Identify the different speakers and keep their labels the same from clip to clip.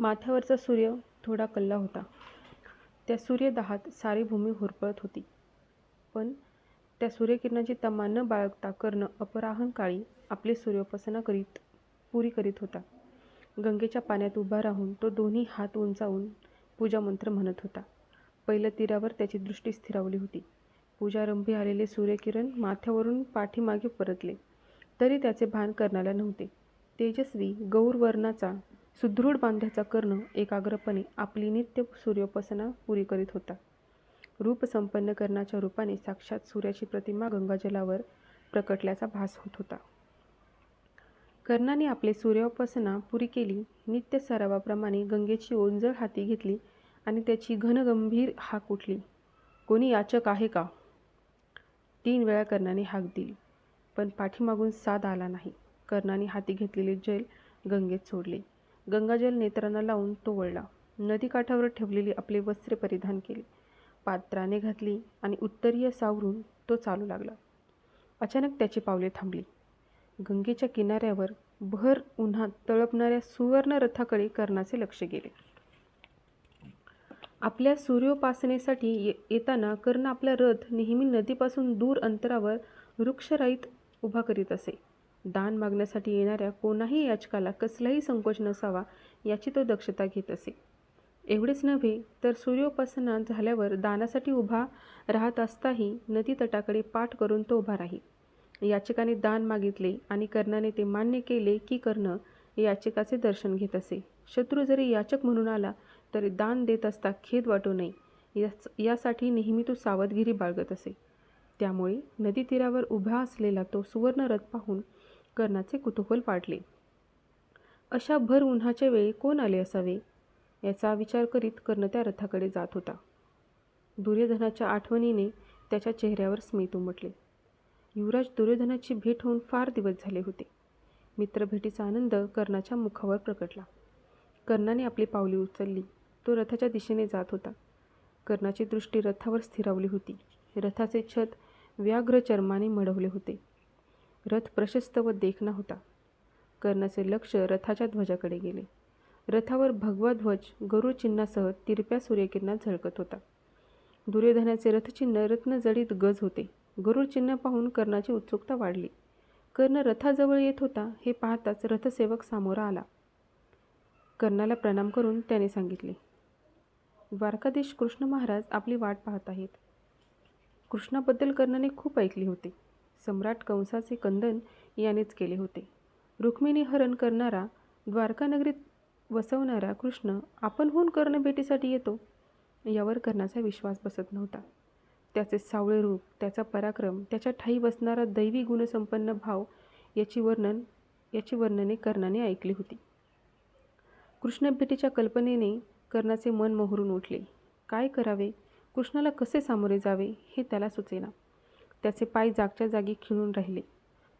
Speaker 1: माथ्यावरचा सूर्य थोडा कल्ला होता. त्या सूर्यदाहात सारी भूमी होरपळत होती. पण त्या सूर्यकिरणाची तमा न बाळगता कर्ण अपराहन काळी आपली सूर्योपासना करीत पुरी करीत होता. गंगेच्या पाण्यात उभा राहून तो दोन्ही हात उंचावून पूजामंत्र म्हणत होता. पहिल्या तीरावर त्याची दृष्टी स्थिरावली होती. पूजारंभी आलेले सूर्यकिरण माथ्यावरून पाठीमागे परतले. तरी त्याचे भान करण्याला नव्हते. तेजस्वी गौरवर्णाचा सुदृढ बांध्याचा कर्ण एकाग्रपणे आपली नित्य सूर्योपासना पुरी करीत होता. रूपसंपन्न कर्णाच्या रूपाने साक्षात सूर्याची प्रतिमा गंगाजलावर प्रकटल्याचा भास होत होता. कर्णाने आपले सूर्योपासना पुरी केली नित्य सरावाप्रमाणे गंगेची ओंजळ हाती घेतली आणि त्याची घनगंभीर हाक उठली. कोणी याचक आहे का? तीन वेळा कर्णाने हाक दिली पण पाठीमागून साद आला नाही. कर्णाने हाती घेतलेले जैल गंगेत सोडले. गंगाजल नेत्रांना लावून तो वळला. नदीकाठावर ठेवलेली आपले वस्त्रे परिधान केले. पात्राने घातली आणि उत्तरीय सावरून तो चालू लागला. अचानक त्याची पावले थांबली. गंगेच्या किनाऱ्यावर भर उन्हात तळपणाऱ्या सुवर्ण रथाकडे कर्णाचे लक्ष गेले. आपल्या सूर्योपासनेसाठी ये येताना कर्ण आपला रथ नेहमी नदीपासून दूर अंतरावर वृक्षराईत उभा करीत असे. दान मागण्यासाठी येणाऱ्या कोणाही याचकाला कसलाही संकोच नसावा याची तो दक्षता घेत असे. एवढेच नव्हे तर सूर्योपासना झाल्यावर दानासाठी उभा राहत असताही नदी तटाकडे पाठ करून तो उभा राही याचकाने दान मागितले आणि कर्णाने ते मान्य केले की कर्ण याचिकाचे दर्शन घेत असे. शत्रू जरी याचक म्हणून आला तरी दान देत असता खेद वाटू नये याच यासाठी नेहमी तो सावधगिरी बाळगत असे. त्यामुळे नदी तीरावर उभा असलेला तो सुवर्णरथ पाहून कर्णाचे कुतूहल वाढले. अशा भर उन्हाच्या वेळी कोण आले असावे? याचा विचार करीत कर्ण त्या रथाकडे जात होता. दुर्योधनाच्या आठवणीने त्याच्या चेहऱ्यावर स्मित उमटले. युवराज दुर्योधनाची भेट होऊन फार दिवस झाले होते. मित्रभेटीचा आनंद कर्णाच्या मुखावर प्रकटला. कर्णाने आपली पावली उचलली. तो रथाच्या दिशेने जात होता. कर्णाची दृष्टी रथावर स्थिरावली होती. रथाचे छत व्याघ्र चर्माने मढवले होते. रथ प्रशस्त व देखणा होता. कर्णाचे लक्ष रथाच्या ध्वजाकडे गेले. रथावर भगवा ध्वज गरुडचिन्हासह तिरप्या सूर्यकिरणात झळकत होता. दुर्योधनाचे रथचिन्ह रत्नजडीत गज होते. गरुडचिन्ह पाहून कर्णाची उत्सुकता वाढली. कर्ण रथाजवळ येत होता हे पाहताच रथसेवक सामोरा आला. कर्णाला प्रणाम करून त्याने सांगितले द्वारकाधीश कृष्ण महाराज आपली वाट पाहत आहेत. कृष्णाबद्दल कर्णाने खूप ऐकले होते. सम्राट कंसाचे कंदन यानेच केले होते. रुक्मिणी हरण करणारा द्वारकानगरीत वसवणारा कृष्ण आपणहून कर्ण भेटीसाठी येतो? यावर कर्णाचा विश्वास बसत नव्हता. त्याचे सावळे रूप त्याचा पराक्रम त्याच्या ठाई बसणारा दैवी गुणसंपन्न भाव याची वर्णन याची वर्णने कर्णाने ऐकली होती. कृष्णभेटीच्या कल्पनेने कर्णाचे मन मोहरून उठले. काय करावे? कृष्णाला कसे सामोरे जावे हे त्याला सुचेना. त्याचे पाय जागच्या जागी खिळून राहिले.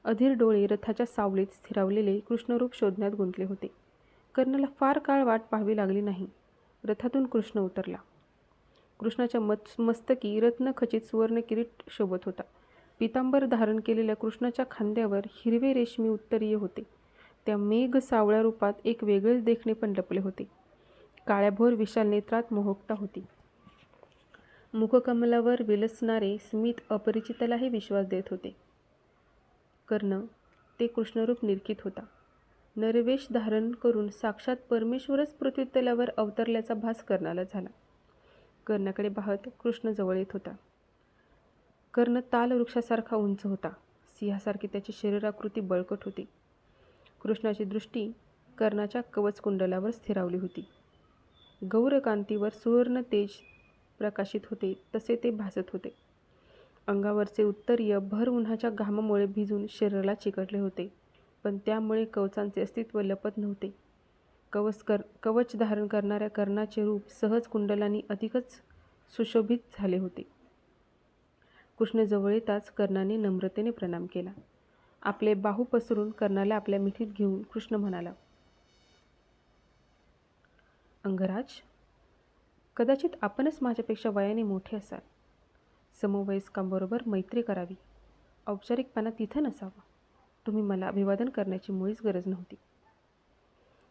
Speaker 1: अधीर डोळे रथाच्या सावलीत स्थिरावलेले कृष्णरूप शोधण्यात गुंतले होते. कर्णाला फार काळ वाट पाहावी लागली नाही. रथातून कृष्ण उतरला. कृष्णाच्या मत मस्तकी रत्नखचित सुवर्ण किरीट शोभत होता. पितांबर धारण केलेल्या कृष्णाच्या खांद्यावर हिरवे रेशमी उत्तरीय होते. त्या मेघ सावळ्या रूपात एक वेगळेच देखणे पण लपले होते. काळ्याभोर विशाल नेत्रात मोहकता होती. मुखकमलावर विलसणारे स्मित अपरिचितालाही विश्वास देत होते. कर्ण ते कृष्णरूप निरखित होता. नरवेश धारण करून साक्षात परमेश्वरच पृथ्वीतलावर अवतरल्याचा भास कर्णाला झाला. कर्णाकडे पाहत कृष्ण जवळ येत होता. कर्ण ताल वृक्षासारखा उंच होता. सिंहासारखी त्याची शरीराकृती बळकट होती. कृष्णाची दृष्टी कर्णाच्या कवचकुंडलावर स्थिरावली होती. गौरकांतीवर सुवर्ण तेज प्रकाशित होते तसे ते भासत होते. अंगावरचे उत्तरीय भर उन्हाच्या घामामुळे भिजून शरीराला चिकटले होते पण त्यामुळे कवचांचे अस्तित्व लपत नव्हते. कवच कर कवच धारण करणाऱ्या कर्णाचे रूप सहज कुंडलांनी अधिकच सुशोभित झाले होते. कृष्ण जवळ येताच कर्णाने नम्रतेने प्रणाम केला. आपले बाहू पसरून कर्णाला आपल्या मिठीत घेऊन कृष्ण म्हणाला अंगराज कदाचित आपणच माझ्यापेक्षा वयाने मोठे असाल. समवयस्कांबरोबर मैत्री करावी. औपचारिकपणा तिथं नसावा. तुम्ही मला अभिवादन करण्याची मुळीच गरज नव्हती.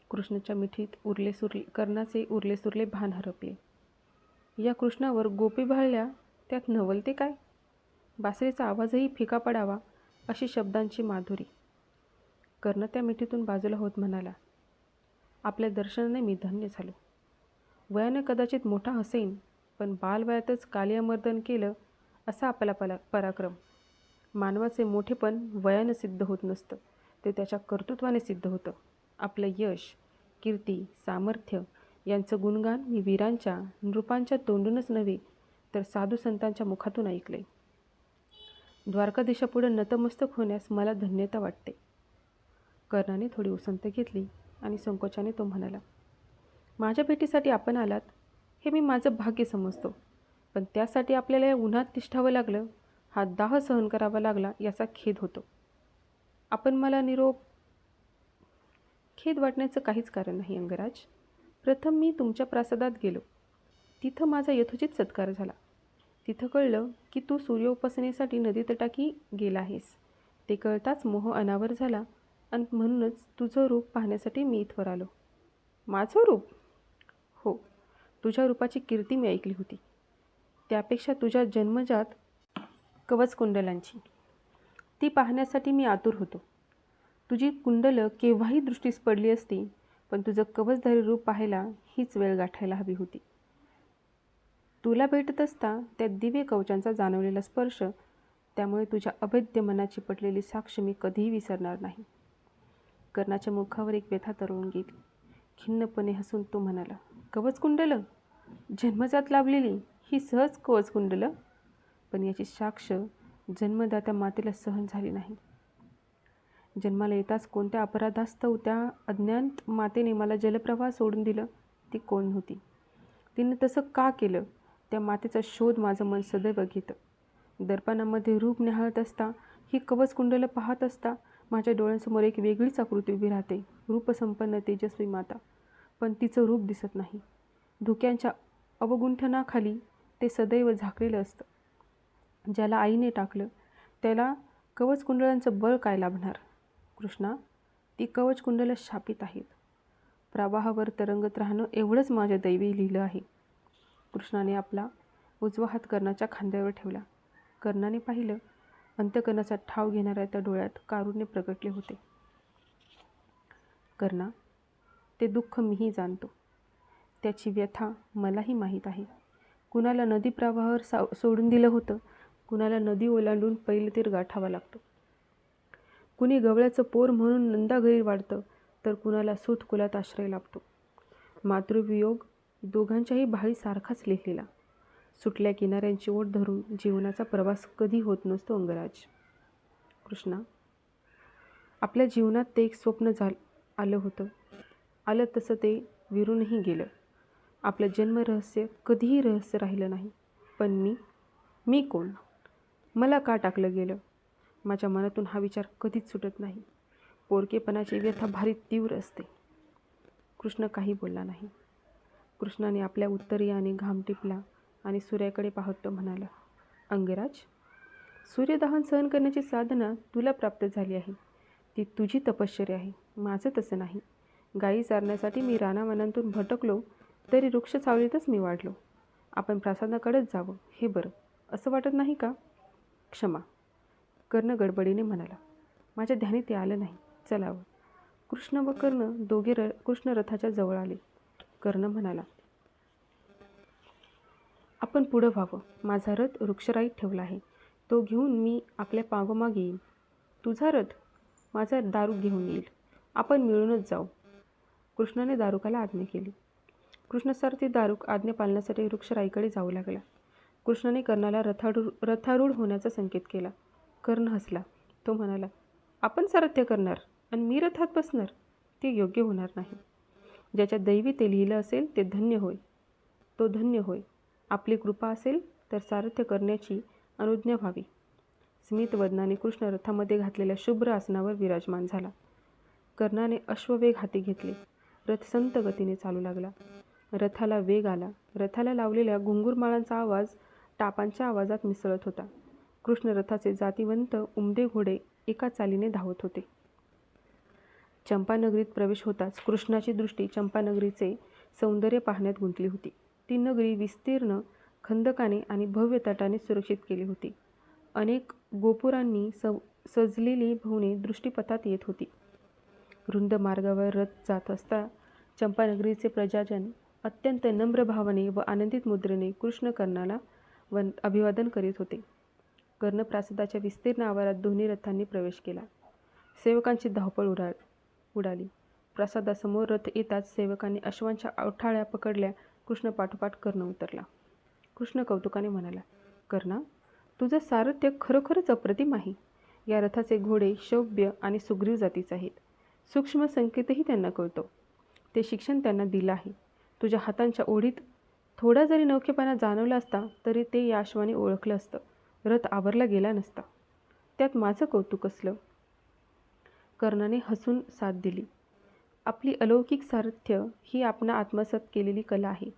Speaker 1: कृष्णाच्या मिठीत उरले सुरले कर्णाचे उरले सुरले भान हरपले. या कृष्णावर गोपी भाळल्या त्यात नवलते काय? बासरीचा आवाजही फिका पडावा अशी शब्दांची माधुरी. कर्ण त्या मिठीतून बाजूला होत म्हणाला आपल्या दर्शनाने मी धन्य झालो. वयानं कदाचित मोठा हसेन पण बालवयातच कालियामर्दन केलं असा आपला पला पराक्रम. मानवाचे मोठेपण वयानं सिद्ध होत नसतं ते त्याच्या कर्तृत्वाने सिद्ध होतं. आपलं यश कीर्ती सामर्थ्य यांचं गुणगान मी वीरांच्या नृपांच्या तोंडूनच नव्हे तर साधू संतांच्या मुखातून ऐकले द्वारकाधीशापुढं नतमस्तक होण्यास मला धन्यता वाटते. कर्णाने थोडी उसंत घेतली आणि संकोचाने तो म्हणाला माझ्या भेटीसाठी आपण आलात हे मी माझं भाग्य समजतो. पण त्यासाठी आपल्याला या उन्हात तिष्ठावं लागलं हा दाह सहन करावा लागला याचा खेद होतो. आपण मला निरोप खेद वाटण्याचं काहीच कारण नाही अंगराज. प्रथम मी तुमच्या प्रासादात गेलो. तिथं माझा यथोचित सत्कार झाला. तिथं कळलं की तू सूर्योपासनेसाठी नदीतटाकी गेला आहेस. ते कळताच मोह अनावर झाला आणि म्हणूनच तुझं रूप पाहण्यासाठी मी इथवर आलो. माझं रूप? तुझ्या रूपाची कीर्ती मी ऐकली होती. त्यापेक्षा तुझ्या जन्मजात कवच कुंडलांची. ती पाहण्यासाठी मी आतुर होतो. तुझी कुंडलं केव्हाही दृष्टीस पडली असती पण तुझं कवचधारी रूप पाहायला हीच वेळ गाठायला हवी होती. तुला भेटत असता त्या दिव्य कवचांचा जाणवलेला स्पर्श त्यामुळे तुझ्या अभेद्य मनाची पटलेली साक्ष मी कधीही विसरणार नाही. कर्णाच्या मुखावर एक व्यथा तरळून गेली. खिन्नपणे हसून तो म्हणाला कवच कुंडलं? जन्मजात लाभलेली ही सहज कवच कुंडलं? पण याची साक्ष जन्मदात्या मातेला सहन झाली नाही. जन्माला येताच कोणत्या अपराधास्तव त्या अज्ञात मातेने मला जलप्रवाह सोडून दिलं. ती कोण होती? तिने तसं का केलं? त्या मातेचा शोध माझं मन सदैव घेतं. दर्पणामध्ये रूप निहाळत असता ही कवच कुंडलं पाहत असता माझ्या डोळ्यांसमोर एक वेगळीच आकृती उभी राहते. रूपसंपन्न तेजस्वी माता. पण तिचं रूप दिसत नाही. धुक्यांच्या अवगुंठनाखाली ते सदैव झाकलेलं असतं. ज्याला आईने टाकलं त्याला कवच कुंडलांचं बळ काय लाभणार? कृष्णा ती कवच कुंडलं शापित आहेत. प्रवाहावर तरंगत राहणं एवढंच माझ्या दैवी लिहिलं आहे. कृष्णाने आपला उजवा हात कर्णाच्या खांद्यावर ठेवला. कर्णाने पाहिलं अंतकर्णाचा ठाव घेणाऱ्या त्या डोळ्यात कारुण्य प्रगटले होते. कर्णा ते दुःख मीही जाणतो. त्याची व्यथा मलाही माहीत आहे. कुणाला नदी प्रवाहावर सा सोडून दिलं होतं कुणाला नदी ओलांडून पैलतीर तीर गाठावा लागतो. कुणी गवळ्याचं पोर म्हणून नंदाघरी वाढतं तर कुणाला सुतकुलात आश्रय लाभतो. मातृवियोग दोघांच्याही भाळी सारखाच लिहिलेला. सुटल्या किनाऱ्यांची ओढ धरून जीवनाचा प्रवास कधी होत नसतो अंगराज. कृष्णा आपल्या जीवनात ते एक स्वप्न झाल आलं होतं. आलं तसं ते विरूनही गेलं. आपलं जन्मरहस्य कधीही रहस्य राहिलं नाही. पण मी मी कोण? मला का टाकलं गेलं? माझ्या मनातून हा विचार कधीच सुटत नाही. पोरकेपणाची व्यथा भारी तीव्र असते. कृष्ण काही बोलला नाही. कृष्णाने आपल्या उत्तरीयाने घाम टिपला आणि सूर्याकडे पाहत तो म्हणाला अंगराज सूर्यदहन सहन करण्याची साधना तुला प्राप्त झाली आहे. ती तुझी तपश्चर्या आहे. माझं तसं नाही. गायी चारण्यासाठी मी रानावनांतून भटकलो तरी वृक्ष सावलीतच मी वाढलो. आपण प्रासादाकडेच जावं हे बरं असं वाटत नाही का? क्षमा कर्ण गडबडीने म्हणाला. माझ्या ध्यानी ते आलं नाही. चलावं हो. कृष्ण व कर्ण दोघे र कृष्ण रथाच्या जवळ आले. कर्ण म्हणाला आपण पुढं व्हावं. माझा रथ वृक्षराईत ठेवला आहे. तो घेऊन मी आपल्या पागोमागे येईन. तुझा रथ माझा दारू घेऊन येईल. आपण मिळूनच जाऊ. कृष्णाने दारुकाला आज्ञा केली. कृष्णसारथी दारुक आज्ञा पालण्यासाठी वृक्षराईकडे जाऊ लागला. कृष्णाने कर्णाला रथाडू रथारूढ होण्याचा संकेत केला. कर्ण हसला. तो म्हणाला आपण सारथ्य करणार आणि मी रथात बसणार. ते योग्य होणार नाही. ज्याच्या दैवी ते लिहिलं असेल ते धन्य होय. तो धन्य होय. आपली कृपा असेल तर सारथ्य करण्याची अनुज्ञा व्हावी. स्मितवदनाने कृष्ण रथामध्ये घातलेल्या शुभ्र आसनावर विराजमान झाला. कर्णाने अश्ववेग हाती घेतले. रथ संत गतीने चालू लागला. रथाला वेग आला. रथाला लावलेल्या घुंगुरमाळांचा आवाज टापांच्या आवाजात मिसळत होता. कृष्ण रथाचे जातीवंत उमदे घोडे एका चालीने धावत होते. चंपानगरीत प्रवेश होताच कृष्णाची दृष्टी चंपानगरीचे सौंदर्य पाहण्यात गुंतली होती. ती नगरी विस्तीर्ण खंदकाने आणि भव्य तटाने सुरक्षित केली होती. अनेक गोपुरांनी सव सजलेली भवने दृष्टीपथात येत होती. रुंद मार्गावर रथ जात असता चंपानगरीचे प्रजाजन अत्यंत नम्र भावाने व आनंदित मुद्रेने कृष्ण कर्णाला वन अभिवादन करीत होते. कर्ण प्रासादाच्या विस्तीर्ण आवारात दोन्ही रथांनी प्रवेश केला. सेवकांची धावपळ उडा उडाली. प्रासादासमोर रथ येताच सेवकांनी अश्वांच्या अवठाळ्या पकडल्या कृष्ण पाठोपाठ कर्ण उतरला. कृष्ण कौतुकाने म्हणाला कर्णा तुझं सारथ्य खरोखरच अप्रतिम आहे. या रथाचे घोडे शौभ्य आणि सुग्रीव जातीचे आहेत. सूक्ष्म संकेतही त्यांना कळतो. ते शिक्षण त्यांना दिलं आहे. तुझ्या हातांच्या ओढीत थोडा जरी नवखेपणा जाणवला असता तरी ते या अश्वाने ओळखलं असतं. रथ आवरला गेला नसता. त्यात माझं कौतुक असलं. कर्णाने हसून साथ दिली. आपली अलौकिक सारथ्य ही आपणा आत्मसात केलेली कला आहे.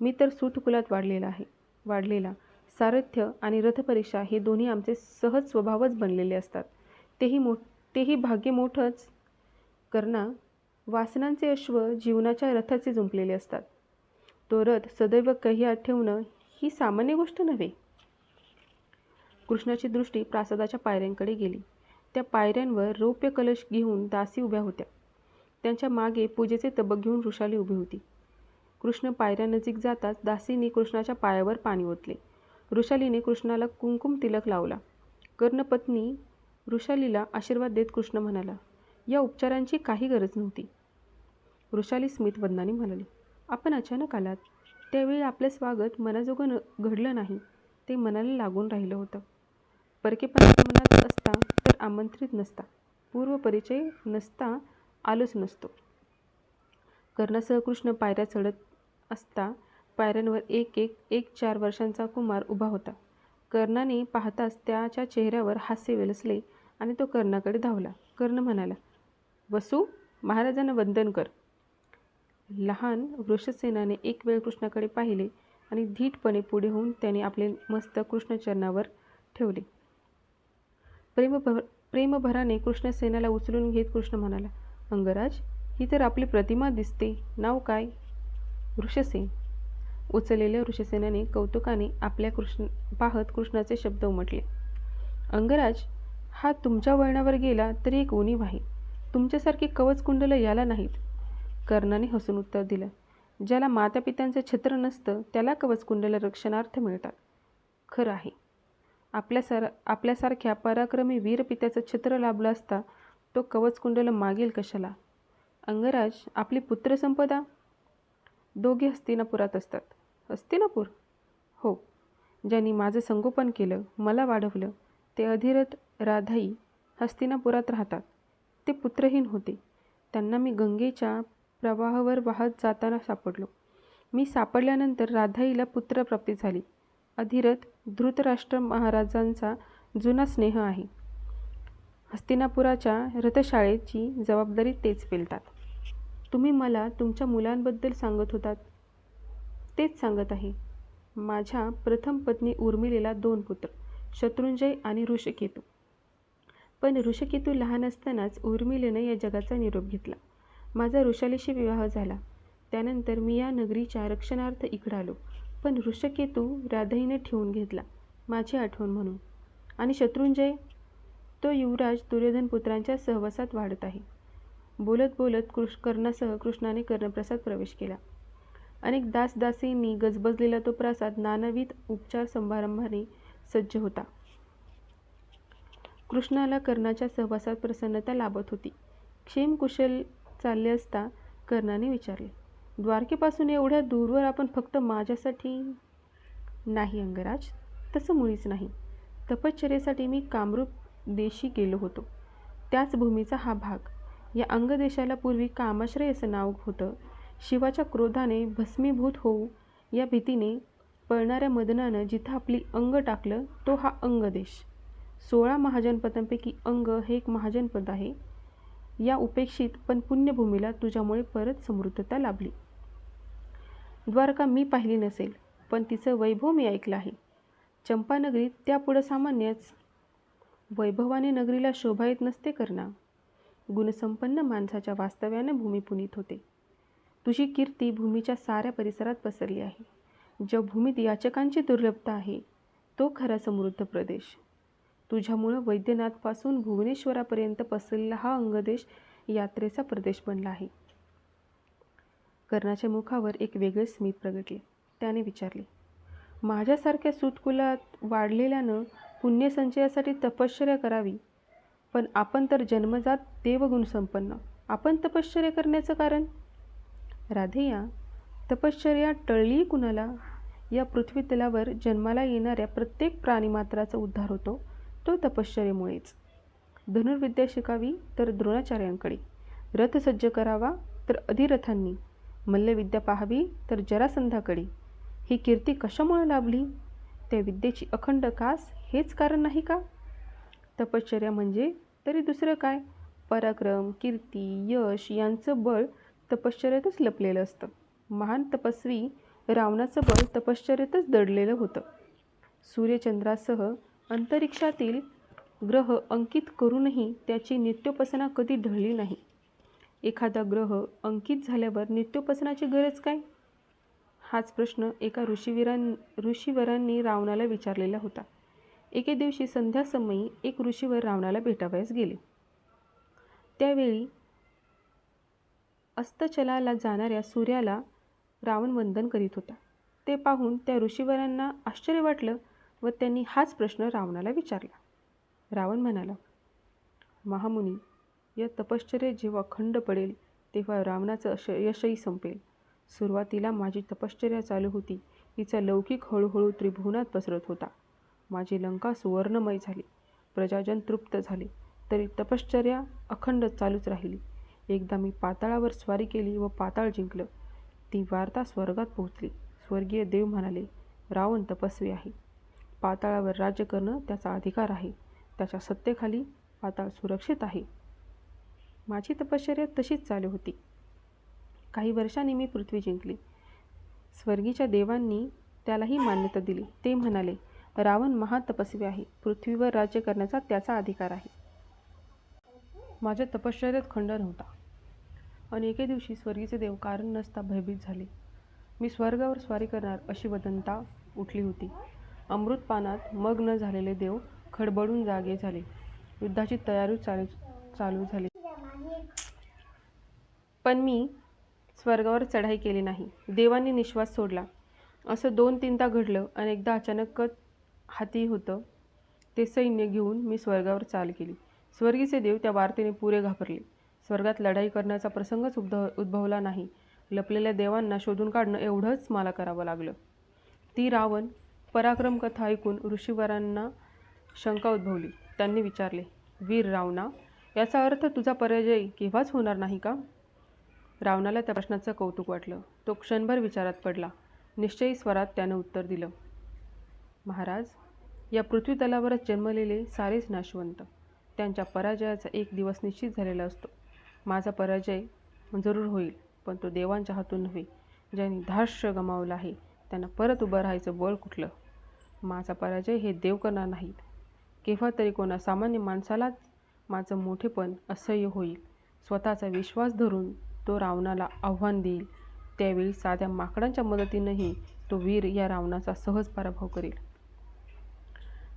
Speaker 1: मी तर सूतकुलात वाढलेला आहे. वाढलेला. सारथ्य आणि रथपरीक्षा हे दोन्ही आमचे सहज स्वभावच बनलेले असतात. तेही मो तेही भाग्य मोठंच. कर्णा वासनांचे अश्व जीवनाच्या रथाचे जुंपलेले असतात. तो रथ सदैव कह्यात ठेवणं ही सामान्य गोष्ट नव्हे. कृष्णाची दृष्टी प्रासादाच्या पायऱ्यांकडे गेली. त्या पायऱ्यांवर रौप्य कलश घेऊन दासी उभ्या होत्या. त्यांच्या मागे पूजेचे तबक घेऊन ऋषाली उभी होती. कृष्ण पायऱ्यानजीक जाताच दासीने कृष्णाच्या पायावर पाणी ओतले. ऋषालीने कृष्णाला कुंकुम तिलक लावला. कर्णपत्नी ऋषालीला आशीर्वाद देत कृष्ण म्हणाला या उपचारांची काही गरज नव्हती. ऋषाली स्मितवदनाने म्हणाली आपण अचानक आलात. त्यावेळी आपलं स्वागत मनाजोगं न घडलं नाही. ते मनाला लागून राहिलं होतं. परकेपणा मनात असता तर आमंत्रित नसता. पूर्वपरिचय नसता आलोच नसतो. कर्णासह कृष्ण पायऱ्या चढत असता पायऱ्यांवर एक एक एक चार वर्षांचा कुमार उभा होता. कर्णाने पाहताच त्याच्या चेहऱ्यावर हास्य वेलसले आणि तो कर्णाकडे धावला. कर्ण म्हणाला वसू महाराजांना वंदन कर. लहान वृषसेनाने एक वेळ कृष्णाकडे पाहिले आणि धीटपणे पुढे होऊन त्याने आपले मस्तक कृष्णचरणावर ठेवले. प्रेमभर प्रेमभराने कृष्णसेनाला उचलून घेत कृष्ण म्हणाला अंगराज ही तर आपली प्रतिमा दिसते. नाव काय? वृषसेन. उचललेल्या ऋषसेनाने कौतुकाने आपल्या कृष्ण पाहत कृष्णाचे शब्द उमटले. अंगराज हा तुमच्या वळणावर गेला तरी एक उणीव आहे. तुमच्यासारखे कवचकुंडलं याला नाहीत. कर्णाने हसून उत्तर दिलं. ज्याला मातापित्यांचं छत्र नसतं त्याला कवचकुंडलं रक्षणार्थ मिळतात. खरं आहे. आपल्यासार आपल्यासारख्या पराक्रमी वीरपित्याचं छत्र लाभलं असता तो कवचकुंडलं मागेल कशाला? अंगराज आपली पुत्रसंपदा? दोघे हस्तिनापुरात असतात. हस्तिनापूर? हो. ज्यांनी माझं संगोपन केलं मला वाढवलं ते अधिरथ राधाई हस्तिनापुरात राहतात. ते पुत्रहीन होते. त्यांना मी गंगेच्या प्रवाहावर वाहत जाताना सापडलो. मी सापडल्यानंतर राधाईला पुत्रप्राप्ती झाली. अधिरथ धृतराष्ट्र महाराजांचा जुना स्नेह आहे. हस्तिनापुराच्या रथशाळेची जबाबदारी तेच पेलतात. तुम्ही मला तुमच्या मुलांबद्दल सांगत होतात. तेच सांगत आहे. माझ्या प्रथम पत्नी उर्मिलेला दोन पुत्र शत्रुंजय आणि ऋषकेतू. पण ऋषकेतू लहान असतानाच उर्मिलेनं या जगाचा निरोप घेतला. माझा ऋषालीशी विवाह झाला. त्यानंतर मी या नगरीच्या रक्षणार्थ इकडं आलो. पण ऋषकेतू राधाईने ठेवून घेतला माझी आठवण म्हणून. आणि शत्रुंजय तो युवराज दुर्योधन पुत्रांच्या सहवासात वाढत आहे. बोलत बोलत कृष कर्णासह कृष्णाने कर्णप्रसाद प्रवेश केला. अनेक दासदासींनी गजबजलेला तो प्रासाद नानाविध उपचार समारंभाने सज्ज होता. कृष्णाला कर्णाच्या सहवासात प्रसन्नता लाभत होती. क्षेमकुशल चालले असता कर्णाने विचारले द्वारकेपासून एवढ्या दूरवर आपण फक्त माझ्यासाठी नाही अंगराज? तसं मुळीच नाही. तपश्चर्येसाठी मी कामरूप देशी गेलो होतो. त्याच भूमीचा हा भाग. या अंगदेशाला पूर्वी कामाश्रय असं नाव होतं. शिवाच्या क्रोधाने भस्मीभूत होऊ या भीतीने पळणाऱ्या मदनानं जिथं आपली अंग टाकलं तो हा अंगदेश. सोळा महाजनपदांपैकी अंग हे एक महाजनपद आहे. या उपेक्षित पण पुण्यभूमीला तुझ्यामुळे परत समृद्धता लाभली. द्वारका मी पाहिली नसेल पण तिचं वैभव मी ऐकलं आहे. चंपानगरीत त्यापुढं सामान्यच. वैभवाने नगरीला शोभा येत नसते करना गुणसंपन्न माणसाच्या वास्तव्यानं भूमी पुनीत होते. तुझी कीर्ती भूमीच्या साऱ्या परिसरात पसरली आहे. ज्या भूमीत याचकांची दुर्लभता आहे तो खरा समृद्ध प्रदेश. तुझ्यामुळं वैद्यनाथपासून भुवनेश्वरापर्यंत पसरलेला हा अंगदेश यात्रेचा प्रदेश बनला आहे. कर्णाच्या मुखावर एक वेगळे स्मित प्रगटले. त्याने विचारले माझ्यासारख्या सुतकुलात वाढलेल्यानं पुण्यसंचयासाठी तपश्चर्या करावी पण आपण तर जन्मजात देवगुण संपन्न. आपण तपश्चर्या करण्याचं कारण? राधेया तपश्चर्या टळली कुणाला? या पृथ्वीतलावर जन्माला येणाऱ्या प्रत्येक प्राणीमात्राचा उद्धार होतो. तो तपश्चर्येमुळेच. धनुर्विद्या शिकावी तर द्रोणाचार्यांकडे. रथ सज्ज करावा तर अधिरथांनी. मल्लविद्या पाहावी तर जरासंधाकडे. ही कीर्ती कशामुळे लाभली? त्या विद्येची अखंड कास हेच कारण नाही का? तपश्चर्या म्हणजे तरी दुसरं काय? पराक्रम कीर्ती यश यांचं बळ तपश्चर्यातच लपलेलं असतं. महान तपस्वी रावणाचं बळ तपश्चर्यातच दडलेलं होतं. सूर्यचंद्रासह अंतरिक्षातील ग्रह अंकित करूनही त्याची नित्योपासना कधी ढळली नाही. एखादा ग्रह अंकित झाल्यावर नित्योपासनाची गरज काय? हाच प्रश्न एका ऋषीवीरां ऋषीवरांनी रावणाला विचारलेला होता. एके दिवशी संध्यासमयी एक ऋषीवर रावणाला भेटावयास गेले. त्यावेळी अस्तचलाला जाणाऱ्या सूर्याला रावण वंदन करीत होता. ते पाहून त्या ऋषीवरांना आश्चर्य वाटलं व त्यांनी हाच प्रश्न रावणाला विचारला. रावण म्हणाला महामुनी या तपश्चर्येत जेव्हा खंड पडेल तेव्हा रावणाचं अश यशही संपेल. सुरुवातीला माझी तपश्चर्या चालू होती. तिचा लौकिक हळूहळू त्रिभुवनात पसरत होता. माझी लंका सुवर्णमय झाली. प्रजाजन तृप्त झाले. तरी तपश्चर्या अखंड चालूच राहिली. एकदा मी पाताळावर स्वारी केली व पाताळ जिंकलं. ती वार्ता स्वर्गात पोहोचली. स्वर्गीय देव म्हणाले रावण तपस्वी आहे. पाताळावर राज्य करणं त्याचा अधिकार आहे. त्याच्या सत्तेखाली पाताळ सुरक्षित आहे. माझी तपश्चर्या तशीच चालू होती. काही वर्षांनी मी पृथ्वी जिंकली. स्वर्गीच्या देवांनी त्यालाही मान्यता दिली. ते म्हणाले रावण महातपस्वी आहे. पृथ्वीवर राज्य करण्याचा त्याचा अधिकार आहे. माझ्या तपश्चर्यात खंड नव्हता आणि एके दिवशी स्वर्गीचे देव कारण नसता भयभीत झाले. मी स्वर्गावर स्वारी करणार अशी वदंता उठली होती. अमृतपानात मग्न झालेले देव खडबडून जागे झाले. युद्धाची तयारी चालू चालू झाली. पण मी स्वर्गावर चढाई केली नाही. देवांनी निश्वास सोडला. असं दोन तीनदा घडलं. अनेकदा अचानकच हाती होतं ते सैन्य घेऊन मी स्वर्गावर चाल केली. स्वर्गीचे देव त्या वार्तेने पुरे घाबरले. स्वर्गात लढाई करण्याचा प्रसंगच उद्भव उद्भवला नाही. लपलेल्या देवांना शोधून काढणं एवढंच मला करावं लागलं. ती रावण पराक्रम कथा ऐकून ऋषीवरांना शंका उद्भवली. त्यांनी विचारले वीर रावणा याचा अर्थ तुझा पराजय केव्हाच होणार नाही का? रावणाला त्या प्रश्नाचं कौतुक वाटलं. तो क्षणभर विचारात पडला. निश्चयी स्वरात त्यानं उत्तर दिलं महाराज या पृथ्वीतलावरच जन्मलेले सारेच नाशवंत. त्यांच्या पराजयाचा एक दिवस निश्चित झालेला असतो. माझा पराजय जरूर होईल पण तो देवांच्या हातून नव्हे. ज्यांनी धार्ष्य गमावलं आहे त्यांना परत उभं राहायचं बळ कुठलं? माझा पराजय हे देव करणार नाहीत. केव्हा तरी कोणा सामान्य माणसालाच माझं मोठेपण असह्य होईल. स्वतःचा विश्वास धरून तो रावणाला आव्हान देईल. त्यावेळी साध्या माकडांच्या मदतीनंही तो वीर या रावणाचा सहज पराभव करेल.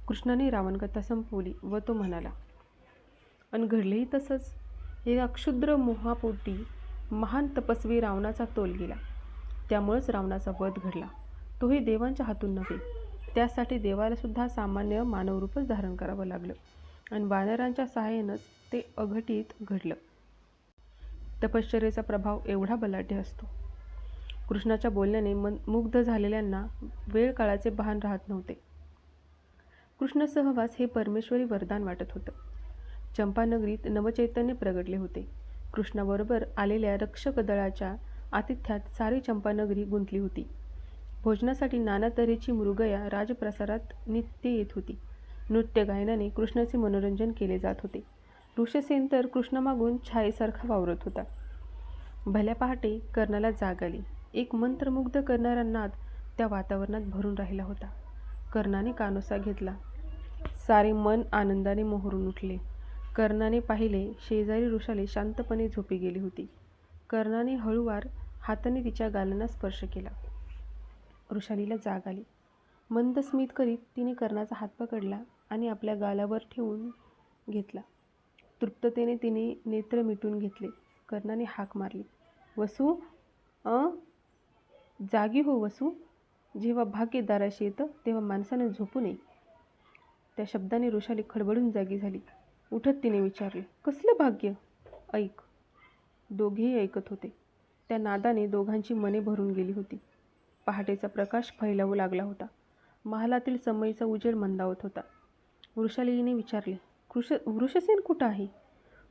Speaker 1: कृष्णाने रावणकथा संपवली व तो म्हणाला आणि घडलेही तसंच. हे क्षुद्र मोहापोटी महान तपस्वी रावणाचा तोल गेला. त्यामुळंच रावणाचा वध घडला. तोही देवांच्या हातून नव्हे त्यासाठी देवालासुद्धा सामान्य मानवरूपच धारण करावं लागलं. आणि वानरांच्या सहाय्यानंच ते अघटित घडलं. तपश्चर्याचा प्रभाव एवढा बलाढ्य असतो. कृष्णाच्या बोलण्याने मन मुग्ध झालेल्यांना वेळ काळाचे भान राहत नव्हते. कृष्ण सहवास हे परमेश्वरी वरदान वाटत होतं. चंपानगरीत नवचैतन्य प्रगटले होते. कृष्णाबरोबर आलेल्या रक्षक दळाच्या आतिथ्यात सारी चंपानगरी गुंतली होती. भोजनासाठी नाना तऱ्हेची मृगया राजप्रसारात नित्य येत होती. नृत्य गायनाने कृष्णाचे मनोरंजन केले जात होते. ऋषसेन तर कृष्णामागून छायेसारखा वावरत होता. भल्या पहाटे कर्णाला जाग आली. एक मंत्रमुग्ध करणारा नाद त्या वातावरणात भरून राहिला होता. कर्णाने कानोसा घेतला. सारे मन आनंदाने मोहरून उठले. कर्णाने पाहिले शेजारी ऋषाले शांतपणे झोपी गेली होती. कर्णाने हळूवार हाताने तिच्या गालांना स्पर्श केला. वृषालीला जाग आली. मंद स्मित करीत तिने कर्णाचा हात पकडला आणि आपल्या गालावर ठेवून घेतला. तृप्ततेने तिने नेत्र मिटून घेतले. कर्णाने हाक मारली. वसू अ? जागी हो वसू. जेव्हा भाग्य दाराशी येतं तेव्हा माणसानं झोपू नये. त्या शब्दाने ऋषाली खडबडून जागी झाली. उठत तिने विचारले कसलं भाग्य? ऐक. दोघेही ऐकत होते. त्या नादाने दोघांची मने भरून गेली होती. पहाटेचा प्रकाश फैलावू लागला होता. महालातील समयीचा उजेड मंदावत होता. वृषालीने विचारले कृष वृषसेन कुठं आहे?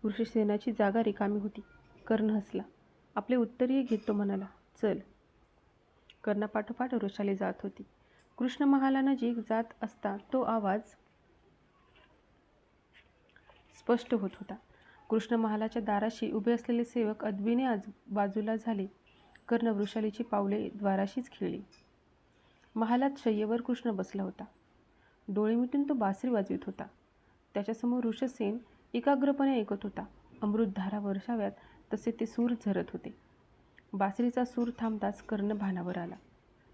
Speaker 1: वृषसेनाची जागा रिकामी होती. कर्ण हसला. आपले उत्तरीय घेत तो म्हणाला. चल. कर्णापाठोपाठ वृषाली जात होती. कृष्ण महालानजीक जात असता तो आवाज स्पष्ट होत होता. कृष्ण महालाच्या दाराशी उभे असलेले सेवक अदबीने आज बाजूला झाले. कर्ण वृषालीची पावले द्वाराशीच खेळली. महालात शय्येवर कृष्ण बसला होता. डोळे मिटून तो बासरी वाजवित होता. त्याच्यासमोर ऋषसेन एकाग्रपणे ऐकत होता. अमृतधारा वर्षाव्यात तसे ते सूर झरत होते. बासरीचा सूर थांबताच कर्ण भानावर आला.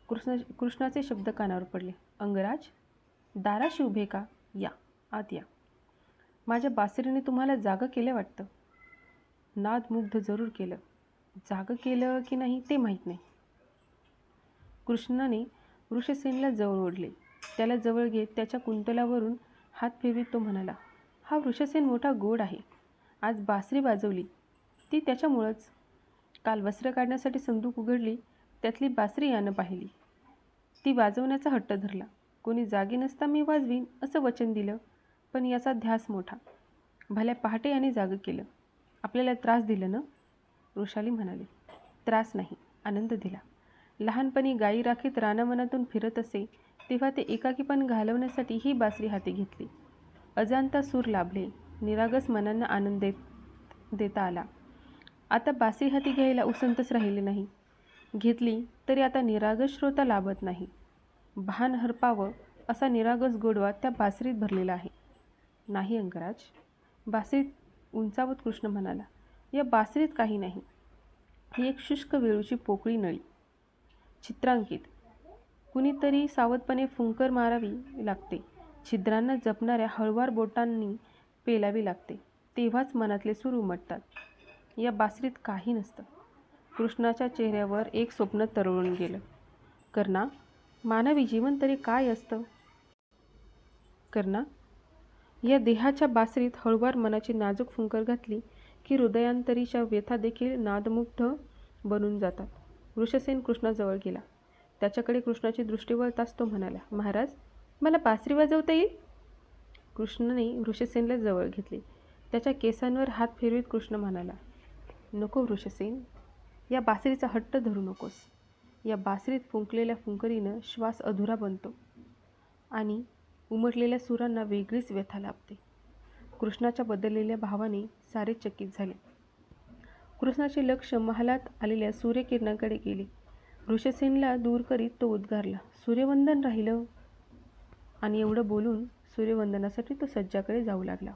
Speaker 1: कृष्ण कृष्णाचे शब्द कानावर पडले. अंगराज दाराशी उभे का? या आत या. माझ्या बासरीने तुम्हाला जागं केलं वाटतं. नादमुग्ध जरूर केलं. जागं केलं की नाही ते माहीत नाही. कृष्णाने वृषसेनला जवळ ओढले. त्याला जवळ घेत त्याच्या कुंतलावरून हात फिरवीत तो म्हणाला हा वृषसेन मोठा गोड आहे. आज बासरी वाजवली. ती त्याच्यामुळंच. काल वस्त्र काढण्यासाठी संदूक उघडली. त्यातली बासरी यानं पाहिली. ती वाजवण्याचा हट्ट धरला. कोणी जागे नसता मी वाजवीन असं वचन दिलं. पण याचा ध्यास मोठा. भल्या पहाटे याने जागं केलं. आपल्याला त्रास दिलं ना? वृषाली म्हणाली त्रास नाही. आनंद दिला. लहानपणी गायी राखीत रानावनातून फिरत असे तेव्हा ते एकाकीपण घालवण्यासाठी ही बासरी हाती घेतली. अजांता सूर लाभले. निरागस मनांना आनंद देत देता आला. आता बासरी हाती घ्यायला उसंतच राहिले नाही. घेतली तरी आता निरागस श्रोता लाभत नाही. भान हरपावं असा निरागस गोडवा त्या बासरीत भरलेला आहे. नाही अंगराज. बासरीत उंचावत कृष्ण म्हणाला या बासरीत काही नाही. ही एक शुष्क वेळूची पोकळी नळी. चित्रांकित. कुणीतरी सावधपणे फुंकर मारावी लागते. छिद्रांना जपणाऱ्या हळवार बोटांनी पेलावी लागते. तेव्हाच मनातले सूर उमटतात. या बासरीत काही नसतं. कृष्णाच्या चेहऱ्यावर एक स्वप्न तरळून गेलं. कर्णा मानवी जीवन तरी काय असतं? कर्णा या देहाच्या बासरीत हळुवार मनाची नाजूक फुंकर घातली की हृदयांतरीच्या व्यथा देखील नादमुग्ध बनून जातात. वृषसेन कृष्णाजवळ गेला. त्याच्याकडे कृष्णाची दृष्टी वळताच तो म्हणाला महाराज मला बासरी वाजवता येईल? कृष्णाने वृषसेनला जवळ घेतले. त्याच्या केसांवर हात फिरवीत कृष्ण म्हणाला नको वृषसेन या बासरीचा हट्ट धरू नकोस. या बासरीत फुंकलेल्या फुंकरीनं श्वास अधुरा बनतो आणि उमटलेल्या सुरांना वेगळीच व्यथा लाभते. कृष्णाच्या बदललेल्या भावाने सारे चकित झाले. कृष्णाचे लक्ष महालात आलेल्या सूर्यकिरणाकडे गेले. ऋषसेनला दूर करीत तो उद्गारला सूर्यवंदन राहिलं? आणि एवढं बोलून सूर्यवंदनासाठी तो सज्जाकडे जाऊ लागला.